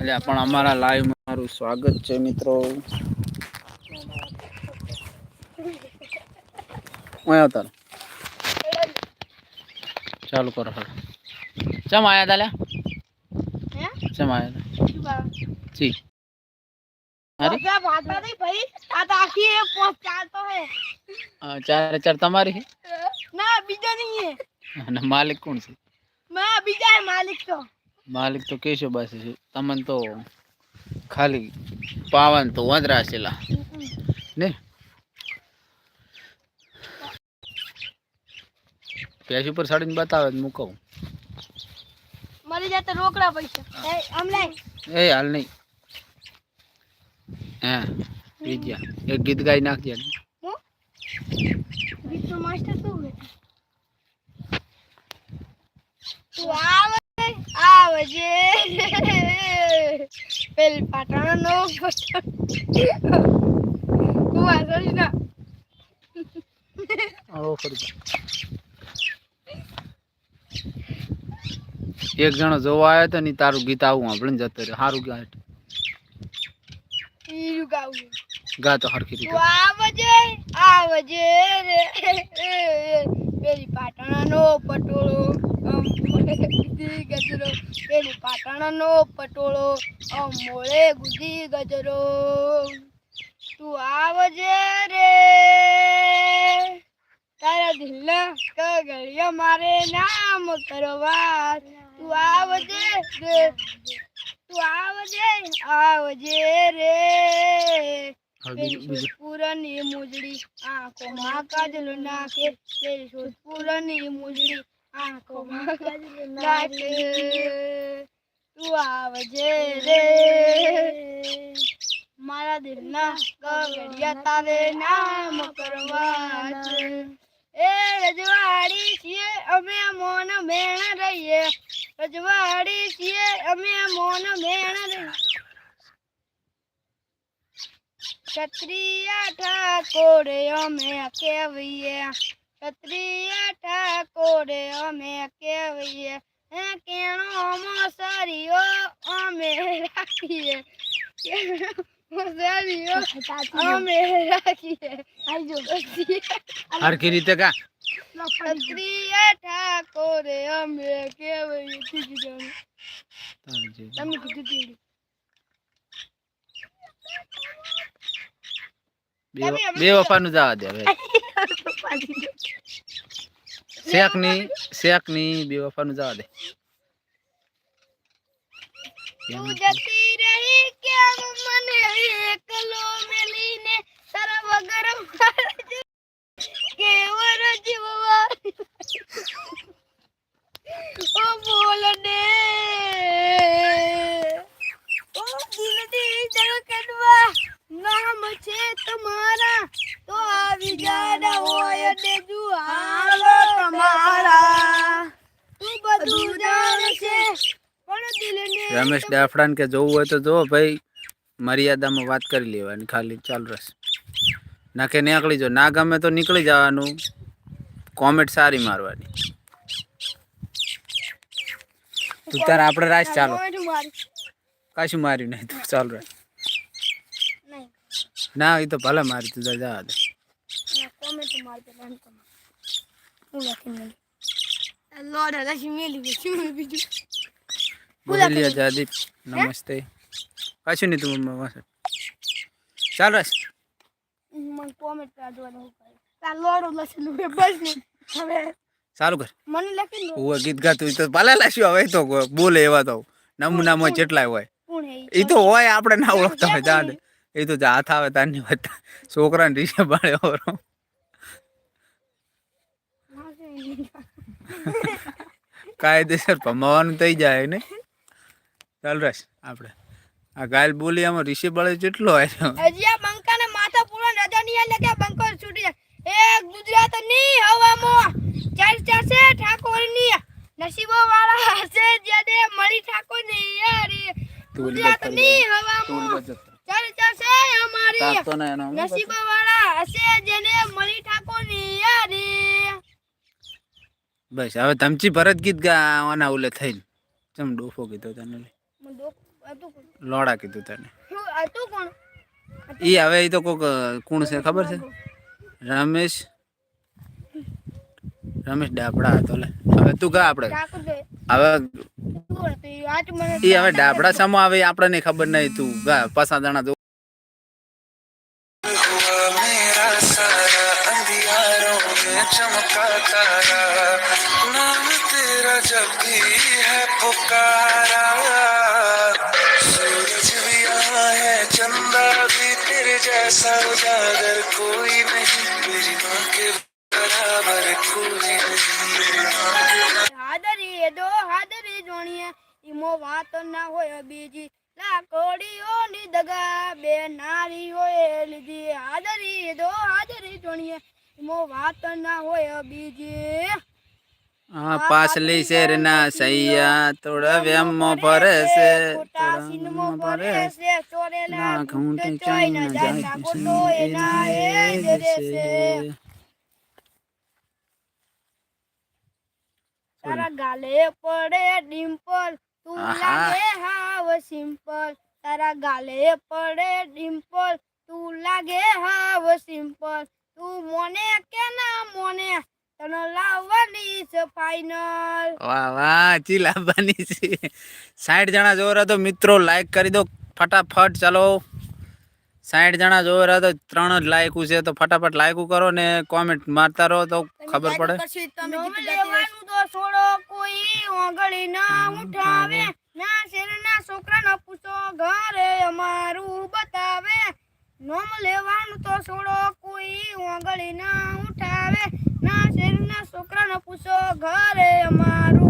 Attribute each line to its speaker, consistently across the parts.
Speaker 1: એટલે પણ અમારા લાઈવ મારું સ્વાગત છે મિત્રો. આવતા ચાલુ કરો હવે. ચમ આયા તા લ્યા? ચમ આયા તા? જી. ચાર ચાર તમારી ના છે અને માલિક કોણ છે? બીજા માલિક તો. કેશવબાસી છે તમને તો ખાલી પાવન તો વાંદરા છેલા. ને? પેશ ઉપર સાડીને બતાવે તો મૂકવું
Speaker 2: મરી જાય તો રોકડા પૈસા. એ
Speaker 1: હાલ નહીં. હા બીજા. એક ગીત ગાઈ નાખજે.
Speaker 2: હું? તો માસ્ટર શું હે તું આવે આવજે. પેલી પાટણ નો તું વાસળી ના.
Speaker 1: આવો ફરી એક જણો જોવા આવ્યો તો ને તારું ગીત આવું આપણે જતો રહ્યો. સારું ગાય.
Speaker 2: ઈરું ગાવું.
Speaker 1: ગા તો હરખી રીતે.
Speaker 2: આવજે આવજે રે. પેલી પાટણનો પટોળો. ગુજી ગજરો પેલી પાટણનો પટોળો મોળે ગુજી ગજરો. તું આવજે રે. તારા દિલના કગળિયા મારે નામ કરવા. તું આવજે રે. તું આવજે આવજે રે. પૂરની મુજડી આંખોમાં કાજલ નાખે. પૂરની મુજડી આંખોમાં તું આવજે રે. મારા દિલના ગગડિયા તારે નામ કરવા એ રજવાડી છીએ અમે મોન મેણ રહીએ. રજવાડી છીએ અમે મોન મેણ રહીએ. ક્ષત્રિય ઠાકોર અમે કેવીએ? ક્ષત્રિય ઠાકોરે અમે કેવીએ હે કેણો મોસરીઓ અમે રાખીએ. મોસરીઓ અમે રાખીએ.
Speaker 1: હરખી રીતે કા?
Speaker 2: ક્ષત્રિય ઠાકોરે અમે કેવીએ ઠીક
Speaker 1: તારું જે.
Speaker 2: તમે કીધું
Speaker 1: બે વફાનું જવા દે હવે. શેખની શેખની બે વફાનું જવા દે.
Speaker 2: તું જતી રહી કેમ? મને એકલો મેલીને તારા વગર કેવર જીવવા. ઓ બોલ ઓ દિલની ધડકનમાં નામ છે તમારા. તો આવી જાના હોય તે જુહાલો તમારા. તું બધું જાણે છે. પણ દિલને
Speaker 1: રમેશ ડાફડાને કે જોવું હોય તો જો ભાઈ મર્યાદામાં વાત કરી લેવાની ખાલી ચાલુ રહેશે ના કે નીકળી જાઓ ના ગમે તો નીકળી જવાનું. કોમેન્ટ સારી મારવાની. તું તાર આપણે રાજ ચાલો. કશું માર્યું નહીં તું ચાલુ રહે ના એ તો ભલે મારી તું જવા દે
Speaker 2: મારી દે રન કમા હું લખી નહીં લોડ લખી મેલી શું બીજું
Speaker 1: બોલિયા જાદીપ નમસ્તે. કશું નહીં તું મમ્મા ચાલ રસ
Speaker 2: મને કોમેન્ટ પર જોવાનું કરે. તા લોડ લખેલું હે બસ ને હવે
Speaker 1: ચાલુ કર
Speaker 2: મને લખી
Speaker 1: તો ભલે લાશ્યું હવે તો બોલે એવા તો. નમૂનામાં જેટલાય હોય. એ તો હોય, આપણે ના હોય, જાણ. એ તો હાથ આવે, તારની વાત. છોકરાને કાયદેસર ભમાવાનું થઈ જાય ને? ચાલ રસ આપણે. આ ગાયલ બોલી આમાં ઋષિ બળે જેટલો આવ્યો
Speaker 2: હજી આ બંકાને માથા પૂરો નજર નહીં એટલે કે બંકો છૂટી જાય. એ ગુજરાતની હવામાં. ચર્ચા છે ઠાકોરની નસીબો વાળા હશે જેને મળી ઠાકોરની યારી.
Speaker 1: તું ઓલી
Speaker 2: ગુજરાતની હવામાં.
Speaker 1: બાજુ
Speaker 2: છે અમારી.
Speaker 1: ના
Speaker 2: નસીબો વાળા હશે જેને મળી ઠાકોરની યારી.
Speaker 1: બસ હવે તમચી ભરત ગીત ગા ઓના ઉલે થઈને. ચમ ડોફો કીધો તને લોડા કીધું તને. ઈ હવે ઈ તો કોક કોણ છે ખબર છે? રમેશ રમેશ ડાબડા હતો લે. હવે તું ગા આપણે હવે
Speaker 2: ઈ
Speaker 1: હવે ડાબડા સામો આવે આપણને ખબર નહીં તું. ગા પાસા દાણા
Speaker 3: દો. ચમકા તારા जब भी है पुकारा सूरज भी यहाँ है चंदा भी तेरे जैसा उजागर कोई नहीं मेरी माँ के बराबर कोई नहीं मेरी माँ के
Speaker 2: હાદરી એદો હાદરી જોણીએ ઈમો વાત ના હોય બીજી લાકોડીઓની દગા બે નારીઓએ લીધી હાદરી એદો હાદરી જોણીએ ઈમો વાત ના હોય બીજી
Speaker 1: આ પાછલી શેરના સૈયા થોડા વેમો ફરે છે થોડા છે
Speaker 2: ચોરેલા ઘૂંટે ના જાય
Speaker 1: ના
Speaker 2: એના એ. તારા ગાલે પડે ડિમ્પલ તું. લાગે હાવ સિમ્પલ તારા ગાલે પડે ડિમ્પલ તું લાગે હાવ સિમ્પલ તું મોને કે ના મોને તને લાવવાની છે ફાઇનલ
Speaker 1: વાહ વાહ ચી લાવવાની છે? સાઠ જણા જોવો રહ્યા તો મિત્રો લાઈક કરી દો ફટાફટ ચાલો. સાઠ જણા જોવો રહ્યા તો ત્રણ જ લાયકું છે તો ફટાફટ લાયકું કરો ને કોમેન્ટ મારતા રહો તો ખબર પડે.
Speaker 2: તો છોડો કોઈ ઓગળી ના ઉઠાવે. ના શેરના છોકરાનો પૂછો ઘરે અમારું બતાવે. નોમ લેવાનું તો છોડો કોઈ ઓગળી ના ઉઠાવે.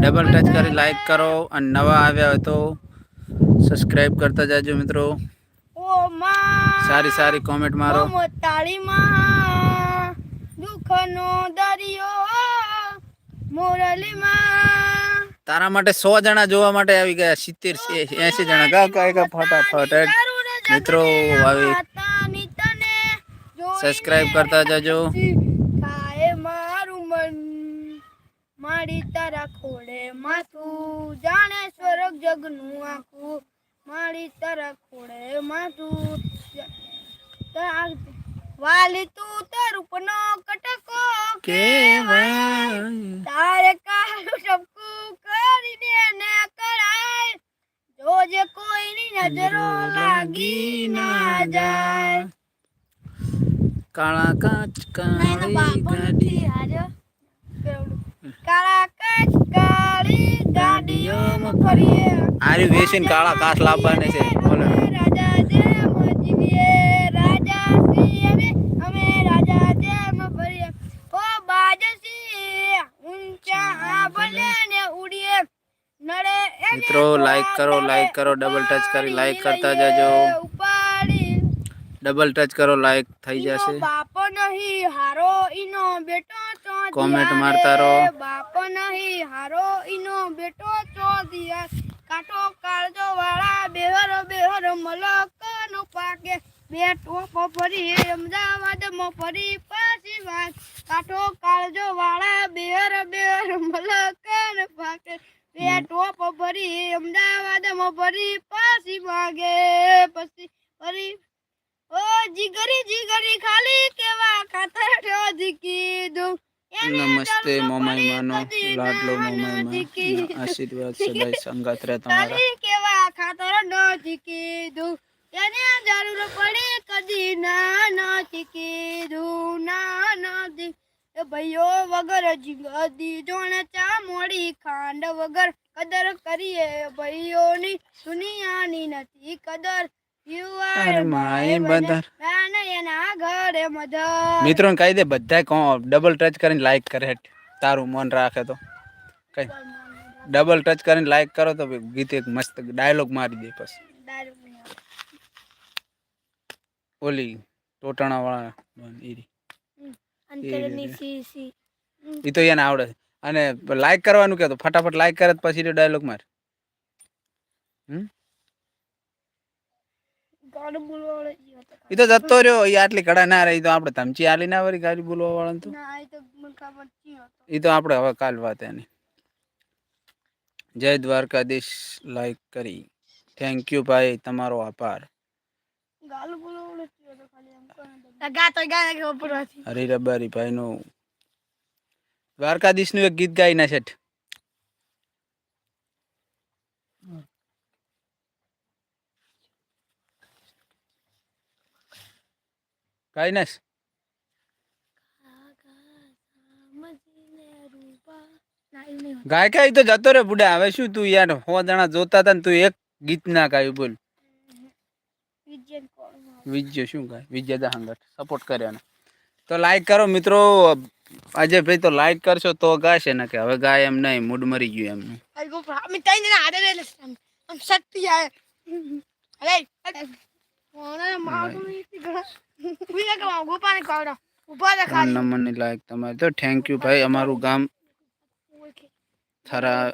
Speaker 1: ડબલ ટચ કરી લાઈક કરો અને નવા આવ્યા હોય તો સબસ્ક્રાઇબ કરતા જાજો મિત્રો. સારી સારી કોમેન્ટ મારો. તારા માટે સો જણા જોવા માટે આવી ગયા સિત્તેર એસી જણા. ફટાફટ મિત્રો આવી. સબસ્ક્રાઇબ કરતા જજો
Speaker 2: થાય મારું મન મારી તારા ખોળે માથું. જાણે સ્વર્ગ જગનું આખું. મારી તારા ખોળે માથું. વાલી તું તો રૂપનો કટકો
Speaker 1: કેવાય.
Speaker 2: તારે કાળું ટપકું કરીને ને કરાય. જોજે કોઈની નજરો લાગી ના જાય.
Speaker 1: કાળા કાચ કાળી ગાડી.
Speaker 2: કાળા કાચ કાળી ગાડીઓમાં ફરીએ.
Speaker 1: આર્યું વેચીને કાળા કાચ લાવવાને છે. બોલો.
Speaker 2: રાજા જેમ જીવીએ રાજા સી અમે અમે રાજા જેમ ફરીએ. ઓ બાજસી ઊંચા આભલે ને ઉડીએ. નડે
Speaker 1: મિત્રો, લાઈક કરો, લાઈક કરો, ડબલ ટચ કરી લાઈક કરતા જજો. ડબલ ટચ કરો લાઈક થઈ જશે.
Speaker 2: નહીં હારો ઈનો બેટો
Speaker 1: ચો
Speaker 2: કોમેન્ટ.
Speaker 1: મારતા રહો.
Speaker 2: બાપ નહીં હારો ઈનો બેટો ચોધિયા કાટો કાળજો વાળા બેહર બેહર મલક નો પાકે. બે ટોપ ફરી અમદાવાદ મો ફરી પાછી વાત. કાટો કાળજો વાળા બેહર બેહર મલક નો પાકે. બે ટોપ ફરી અમદાવાદ મો ફરી પાછી વાગે. પછી ફરી ઓ જીગરી જીગરી ખાલી કેવા ખાતર કીધું દુ
Speaker 1: નમસ્તે મોમાઈ માનો લાડલો મોમાઈ
Speaker 2: નથી
Speaker 1: આશીર્વાદ સદાય સંગાત રહે તમારા.
Speaker 2: ખાલી કેવા ખાતર નથી કીધું એને જરૂર પડે કદી ના નથી કીધું ના નથી એ ભાઈઓ વગર જીગદી જોણ ચા મોડી ખાંડ વગર કદર કરીએ ભાઈઓની દુનિયાની નથી કદર.
Speaker 1: બધા મિત્રોને કહી દે બધાય ડબલ ટચ કરીને લાઈક કરે. તારું મન રાખે તો. કઈ. ડબલ ટચ કરીને લાઈક કરો તો ગીત એક મસ્ત ડાયલોગ મારી દે પછી ઓલી ટોટાણા વાળા ઈ તો એને આવડે. અને લાઈક કરવાનું કે તો ફટાફટ લાઈક કરે પછી ડાયલોગ માર.
Speaker 2: હતો.
Speaker 1: ઈ તો જતો રહ્યો એ આટલી કડા ના રહી તો આપણે ધમચી આલી ના વળી ગાડી બોલવા વાળો તો?
Speaker 2: ના એ તો મને ખબર જ હતો
Speaker 1: ઈ તો આપણે હવે કાલ વાત એની. જય દ્વારકાધીશ લાઈક કરી. થેન્ક યુ ભાઈ તમારો આભાર.
Speaker 2: ગાલું રબારી ભાઈ નું
Speaker 1: દ્વારકાધીશ ને. એક ગીત ગાઈ ના શેઠ.
Speaker 2: ના
Speaker 1: ગાય તો જતો રે બુડા, હવે શું તું યાર, હો જણા જોતા હતા ને તું એક ગીત ના ગાયું બોલ. વિજય શું ગાય? વિજય દહાંગટ સપોર્ટ કર્યો ને તો લાઈક કરો મિત્રો, આજે ભાઈ તો લાઈક કરશો તો ગાશે ને કે હવે ગાય એમ નહીં મૂડ મરી ગયું એમનું.
Speaker 2: અરે ગો અમે તઈ ને આડે રે આમ આમ શક્તિ આવે અરે ઓના મારું નીતિ ગણા ઉઈ કે ગોપાને કાવડા ઊભા રે
Speaker 1: ત્રણ
Speaker 2: ખાલી
Speaker 1: નંબરની લાઈક તમારે તો થેન્ક યુ ભાઈ અમારું ગામ થરા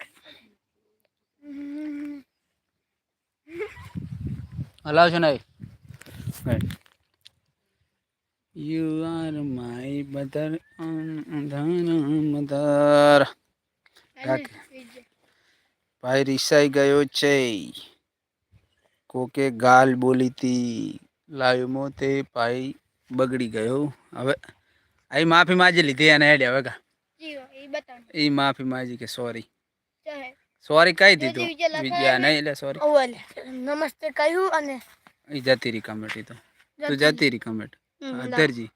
Speaker 1: હલાવશો ને you are my brother mother ભાઈ રિસાઈ ગયો છે કોકે ગાલ બોલી તી લાઈવમાં તે ભાઈ બગડી ગયો હવે આ માફી માજી લીધી અને હેડે હવે કા
Speaker 2: એ
Speaker 1: માફી માજી કે સોરી. સોરી કહી દીધું.
Speaker 2: વિજય
Speaker 1: નહીં એટલે સોરી.
Speaker 2: નમસ્તે કહ્યું અને
Speaker 1: એ જતી રહી કમેન્ટ તો. તું
Speaker 2: જતી
Speaker 1: રી રહી કમેન્ટ અધરજી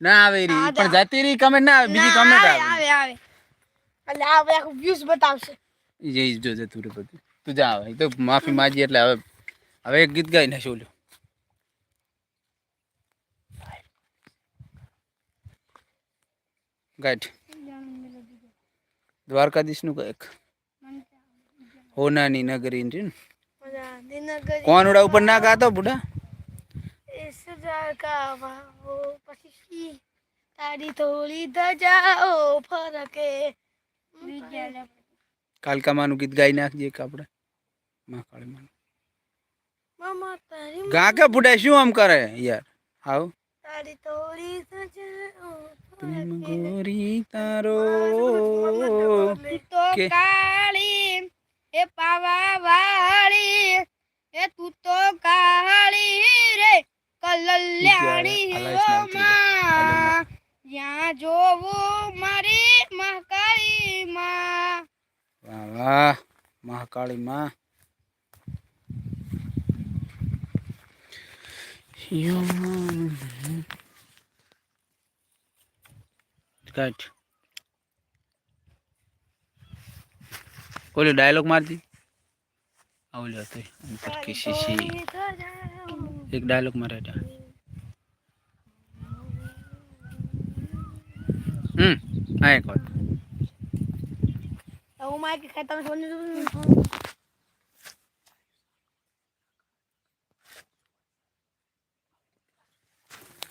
Speaker 1: ના. આવે
Speaker 2: રી
Speaker 1: પણ જતી રહી કમેન્ટ ના આવે બીજી કમેટ
Speaker 2: આવે
Speaker 1: આવે.
Speaker 2: એટલે આ બધા વ્યૂઝ બતાવશે.
Speaker 1: જે જો જતું રે બધું. તું જા આવે તો માફી માજી એટલે હવે હવે એક ગીત ગાઈને શું લ્યો ગાઈડ. દ્વારકાધીશનું એક. હોનાની નગરી ને. કોણ ઉડા ઉપર ના ગાતો બુડા
Speaker 2: તારી થોડી ફરકે.
Speaker 1: કાલકામાનું ગીત ગાઈ નાખજે એક મહાકાળી માનું.
Speaker 2: મમા તારી
Speaker 1: ગા કે બુડા શું આમ કરે યાર? આવ.
Speaker 2: તારી થોડી ધજાઓ
Speaker 1: પ્રેમ
Speaker 2: ફરકે
Speaker 1: ગોરી તારો કે-
Speaker 2: કાળી એ પાવા વાળી એ તું તો કાળી રે કલલ્યાણી માં. જ્યાં જોવું મારી મહાકાળી માં.
Speaker 1: વાહ વાહ મહાકાળી માં. કાઢ ઓલો ડાયલોગ મારતી? આવલો હતો અંતર કિસી સી એક ડાયલોગ મારે હતા હમ, આ એક વાત.
Speaker 2: હું મારે કે ખાતા સોને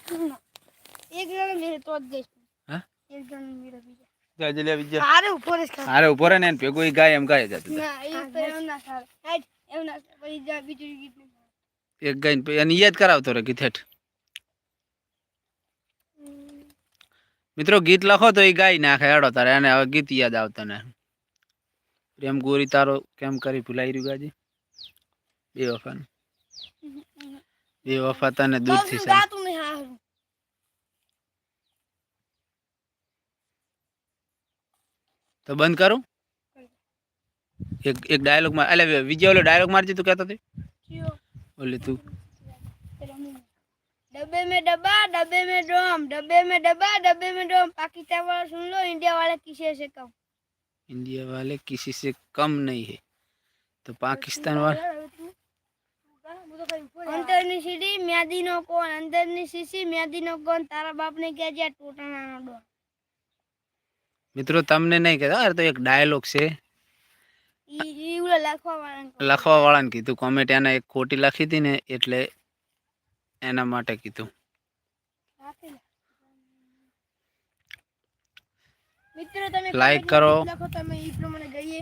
Speaker 2: એક જણ મેરે તો જ ગઈશ
Speaker 1: હા?
Speaker 2: એક જણ મેરે બીજા.
Speaker 1: જાજે લે બીજા.
Speaker 2: સારે ઉપર જ ખા
Speaker 1: હારે ઊભો ને એને ઈ ગાય એમ ગાય જતું
Speaker 2: ના એ તો એમ ના સારું. હાઈટ એમ ના પછી જા બીજું ગીત
Speaker 1: એક ગાય ને એને યાદ કરાવતો રે ગીત હેઠ. મિત્રો ગીત લખો તો એ ગાઈ નાખે હેડો તારે એને હવે ગીત યાદ આવતા ને. પ્રેમ ગોરી તારો કેમ કરી ભૂલાઈ રહ્યું ગાજી? બે વફા બે વફા તને દૂરથી સાહેબ
Speaker 2: ગાતું નહીં હારું
Speaker 1: તો બંધ કરું એક એક ડાયલોગ માર એટલે વિજય ઓલો ડાયલોગ મારજી તું કહેતો હતી
Speaker 2: ચિયો
Speaker 1: ઓલી તું
Speaker 2: डब्बे में डब्बा डब्बे में ड्रम डब्बे में डब्बा डब्बे में ड्रम पाकिस्तान वाला सुन लो इंडिया वाला किसे से कम
Speaker 1: इंडिया वाले किसी से कम नहीं है तो पाकिस्तान वाला
Speaker 2: અંતરની સીડી મ્યાદીનો કોણ અંદરની સીસી મ્યાદીનો કોણ તારા બાપને કહે છે ટોટાણાનો ડોન
Speaker 1: મિત્રો તમને નહીં કહેતા અરે તો એક ડાયલોગ છે.
Speaker 2: લખવા
Speaker 1: વાળાને કીધું. કોમેન્ટ એને એક ખોટી લખી હતી ને એટલે એના માટે કીધું.
Speaker 2: મિત્રો તમે
Speaker 1: Like કરો.
Speaker 2: લખો તમે ઈ પ્રમાણે ગઈએ.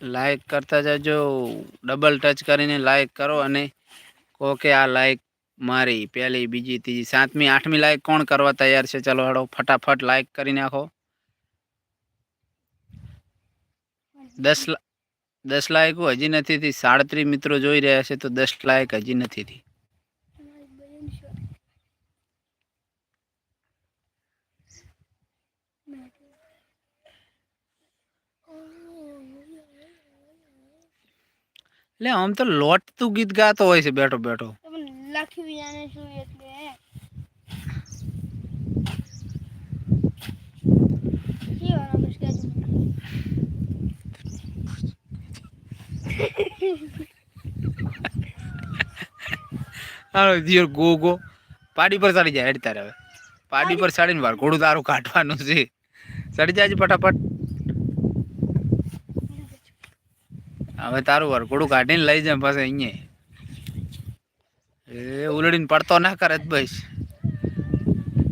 Speaker 1: લાઈક કરતા જજો. ડબલ ટચ કરીને લાઈક કરો અને કહો કે આ લાઈક મારી, પહેલી, બીજી, ત્રીજી, સાતમી, આઠમી લાઈક કોણ કરવા તૈયાર છે? ચલો હડો, ફટાફટ લાઈક કરી નાખો. દસ દસ લાયકો હજી નથી થી સાડત્રીસ મિત્રો જોઈ રહ્યા છે, તો દસ લાયક હજી નથી થી એટલે આમ તો લોટ તું ગીત ગાતો હોય છે, બેઠો બેઠો.
Speaker 2: તમે લખ્યું શું એટલે
Speaker 1: હાલો ગો ગો. પાડી પર ચડી જાય હેડ હવે. પાડી પર ચડીને વાર. ઘોડું તારું કાઢવાનું છે. ચડી જાય ફટાફટ. હવે તારું વાર. ઘોડું કાઢીને લઈ જાય પાસે અહીંયા. એ ઉલડીને પડતો ના કરે બસ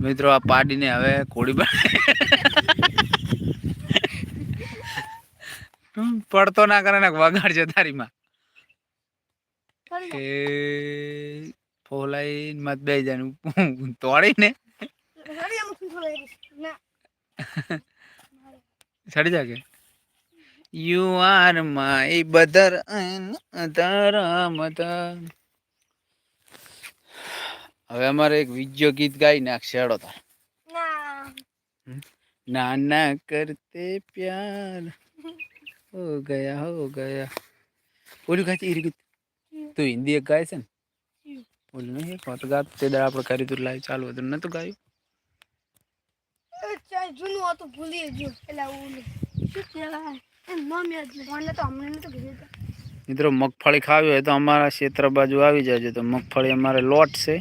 Speaker 1: મિત્રો આ પાડીને હવે ઘોડી બને. પડતો ના કરે ને વગાડશે તારીમાં. એ ફોલાઈ મત બે જાનું તોડીને. ચડી જાગે યુ આર માય બદર હવે અમારે એક વિજ્યો ગીત ગાઈ નાખશે હેડો તાર
Speaker 2: ના.
Speaker 1: નાના કરતે પ્યાર હો ગયા હો ગયા. ઓલું ગાતી એ ગીત? તું હિન્દી એક ગાય છે ને? ઓલું નહીં એક વાત ગાત તે દાડ આપણે કરી તું લાઈવ ચાલુ હતું નતું ગાયું?
Speaker 2: એ ચાલ જૂનું હતું ભૂલી ગયો. એટલે ઓલું શું કહેવાય? એમ નામ યાદ નહીં મને તો હમણાં નતું કીધું. તો.
Speaker 1: મિત્રો મગફળી ખાવી હોય તો અમારા ક્ષેત્ર બાજુ આવી જાજો. તો મગફળી અમારે લોટ છે.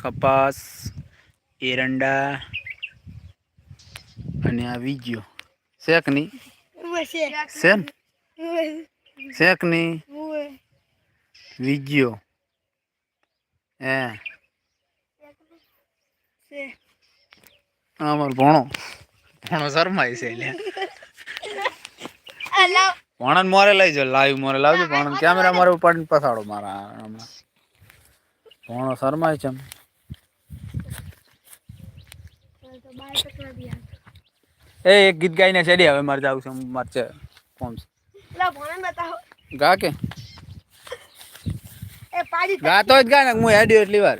Speaker 1: કપાસ એરંડા અને આ વીજ્યો શેકની શેન
Speaker 2: શેકની
Speaker 1: વીજ્યો હે? અમારો ભણો. ભણો શરમાય છે એટલે ભણન મોરે લઈ જો લાઈવ મોરે લાવજો. ભણન કેમેરા મારે ઉપાડીને પસાડો મારા હમણાં ભણો શરમાય છે એ એક ગીત ગાઈને છેડી હવે મારે જાવું છે મારે છે
Speaker 2: બતાવો
Speaker 1: ગા કે?
Speaker 2: ગા તો
Speaker 1: ગાતો જ ગા ને હું હેડ્યો એટલી વાર.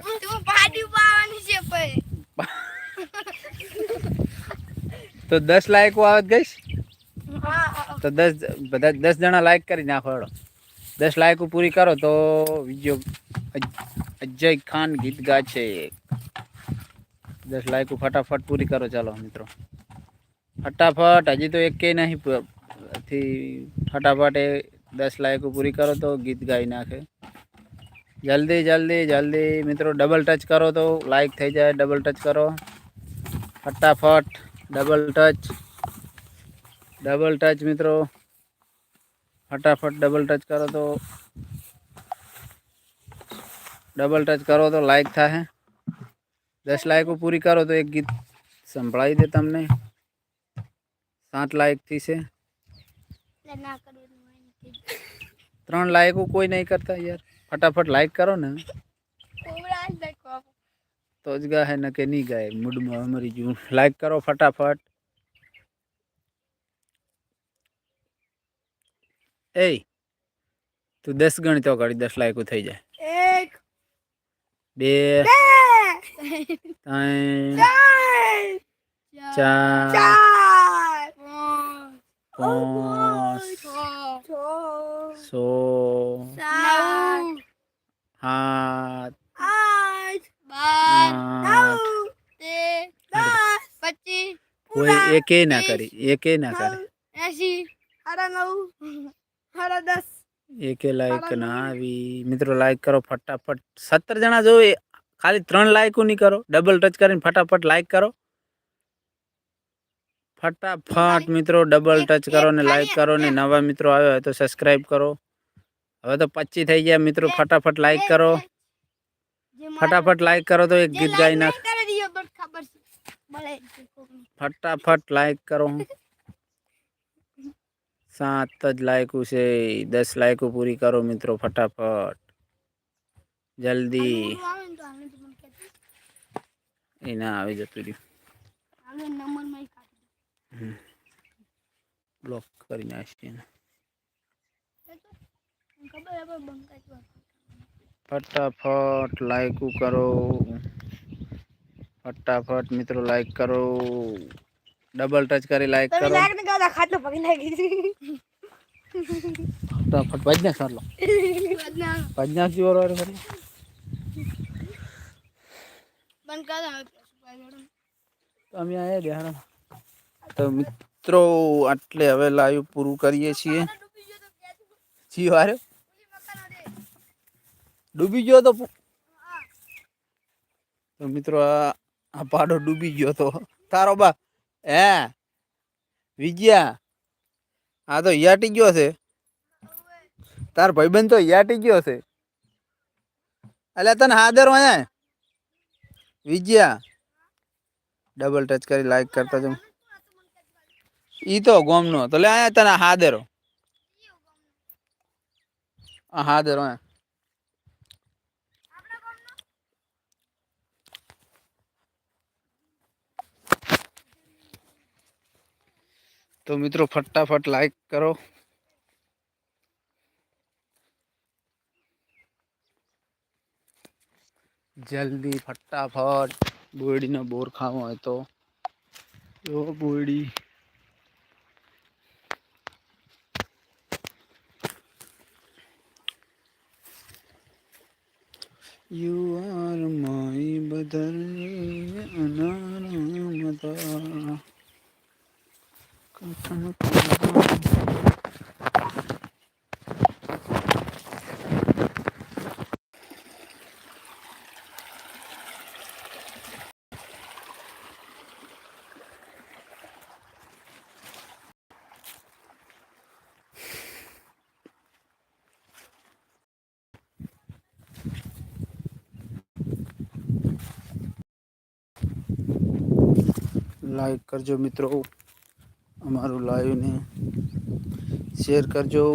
Speaker 2: તું
Speaker 1: દસ લાયકો આવત ગઈશ? તો દસ બધા દસ જણા લાઈક કરી નાખો હેડો. દસ લાઈકો પૂરી કરો તો વીડિયો અજય ખાન ગીત ગા છે દસ લાઈકો ફટાફટ પૂરી કરો ચાલો મિત્રો. ફટાફટ, હજી તો એક નહીં ફટાફટ એ દસ લાઈકો પૂરી કરો તો ગીત ગાઈ નાખે. જલ્દી જલ્દી જલ્દી મિત્રો ડબલ ટચ કરો તો લાઈક થઈ જાય ડબલ ટચ કરો. ફટાફટ ડબલ ટચ ડબલ ટચ મિત્રો ફટાફટ ડબલ ટચ કરો તો ડબલ ટચ કરો તો લાઈક થાય દસ લાયકો પૂરી કરો તો એક ગીત સંભળાવી દે તમને સાત લાયકથી છે
Speaker 2: લે ના કરવાનું હોય ને કે
Speaker 1: ત્રણ લાયકો કોઈ નહીં કરતા યાર ફટાફટ લાઈક કરો ને
Speaker 2: કોબરા જ દેખો
Speaker 1: તો જ ગાય ને કે નહીં ગાય મૂડમાં મરી જવું લાઈક કરો ફટાફટ એ તું દસ ગણી તો કરી દસ લાયકું થઈ જાય.
Speaker 2: એક
Speaker 1: બે ત્રણ
Speaker 2: ચાર
Speaker 1: પાંચ સો
Speaker 2: સાત આઠ બાર નવ તેર પચીસ
Speaker 1: કોઈ એકે ના કરી એકે ના કરે
Speaker 2: એસી સાડા નવ સાડા દસ
Speaker 1: એકે લાઈક ના આવી. મિત્રો લાઈક કરો ફટાફટ. સત્તર જણા જો એ ખાલી ત્રણ લાઈકો નહીં કરો. ડબલ ટચ કરીને ફટાફટ લાઈક કરો. ફટાફટ મિત્રો ડબલ ટચ કરો ને લાઈક કરો ને નવા મિત્રો આવ્યા હોય તો સબસ્ક્રાઈબ કરો. હવે તો પચી થઈ ગયા મિત્રો ફટાફટ લાઈક કરો. ફટાફટ લાઈક કરો તો એક ગીત ગાઈ નાખ. ફટાફટ લાઈક કરો. સાત જ લાયકું છે દસ લાયકો પૂરી કરો મિત્રો ફટાફટ જલ્દી
Speaker 2: આનું આવે ને તો આને તો મને કહેજો.
Speaker 1: એ ના આવી જતું રહ્યું
Speaker 2: આને નંબરમાં કાઢી દો.
Speaker 1: બ્લોક કરી નાખીએ એને.
Speaker 2: ખબર હે પણ બંકાઈ તો
Speaker 1: ફટાફટ લાઈક કરો ફટાફટ મિત્રો લાઈક કરો ડબલ ટચ કરી લાઈક
Speaker 2: તમે
Speaker 1: કરો.
Speaker 2: લાગ ને ગાતા ખાટલો પકડી નાખી
Speaker 1: ફટાફટ ભજને સારલો ભજના જીવો રો રે
Speaker 2: બંધ કર
Speaker 1: અમે આયા બેહાડો તો મિત્રો આટલે હવે લાઈવ પૂરું કરીએ છીએ. જી વારે. ડૂબી ગયો તો તો મિત્રો આ આ પાડો ડૂબી ગયો તો. તારો બા હે? વિજયા આ તો યાટી ગયો છે. તાર ભાઈબંધ તો યાટી ગયો છે. અલ્યા તને હાદર હોય વિજયા ડબલ ટચ કરી લાઈક કરતા જમ ઈ તો ગોમનો તો લે આયા તને હાદરો આ હાદરો હે તો મિત્રો ફટાફટ લાઈક કરો. જલ્દી ફટાફટ બોરડીનો બોર ખાવો હોય તો. જો બોયડી. યુ આર માય બદલ કથન લાઈક કરજો મિત્રો અમારું લાઈવને શેર કરજો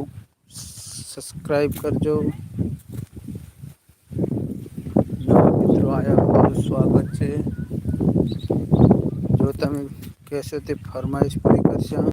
Speaker 1: સબસ્ક્રાઈબ કરજો નવા મિત્રો આવ્યા હોય તમારું સ્વાગત છે જો તમે કહેશો તે ફરમાઈશ પૂરી કરશે